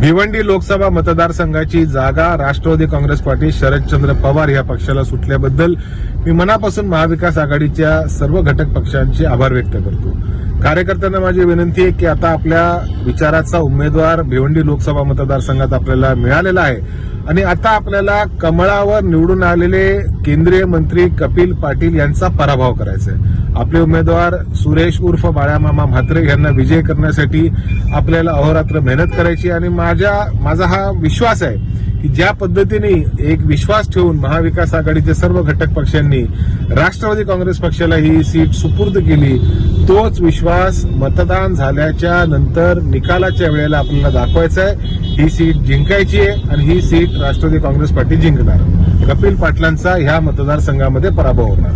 भिवंडी लोकसभा मतदारसंघाची जागा राष्ट्रवादी काँग्रेस पार्टी शरदचंद्र पवार या पक्षाला सुटल्याबद्दल मी मनापासून महाविकास आघाडीच्या सर्व घटक पक्षांचे आभार व्यक्त करतो. कार्यकर्त्यांना माझी विनंती आहे की आता आपल्या विचाराचा उमेदवार भिवंडी लोकसभा मतदारसंघात आपल्याला मिळालेला आहे. आणि आता आपल्याला कमळावर निवडून आलेले केंद्रीय मंत्री कपिल पाटील यांचा पराभव करायचा आहे. आपले उमेदवार सुरेश उर्फ बाळामामा म्हात्रे यांना विजय करण्यासाठी आपल्याला अहोरात्र मेहनत करायची आणि माझ्या माझा हा विश्वास आहे की ज्या पद्धतीने एक विश्वास ठेवून महाविकास आघाडीचे सर्व घटक पक्षांनी राष्ट्रवादी काँग्रेस पक्षाला ही सीट सुपूर्द केली तोच विश्वास मतदान झाल्याच्यानंतर निकालाच्या वेळेला आपल्याला दाखवायचा आहे. ही सीट जिंकायची आहे आणि ही सीट राष्ट्रवादी काँग्रेस पार्टी जिंकणार. कपिल पाटलांचा ह्या मतदारसंघामध्ये पराभव होणार.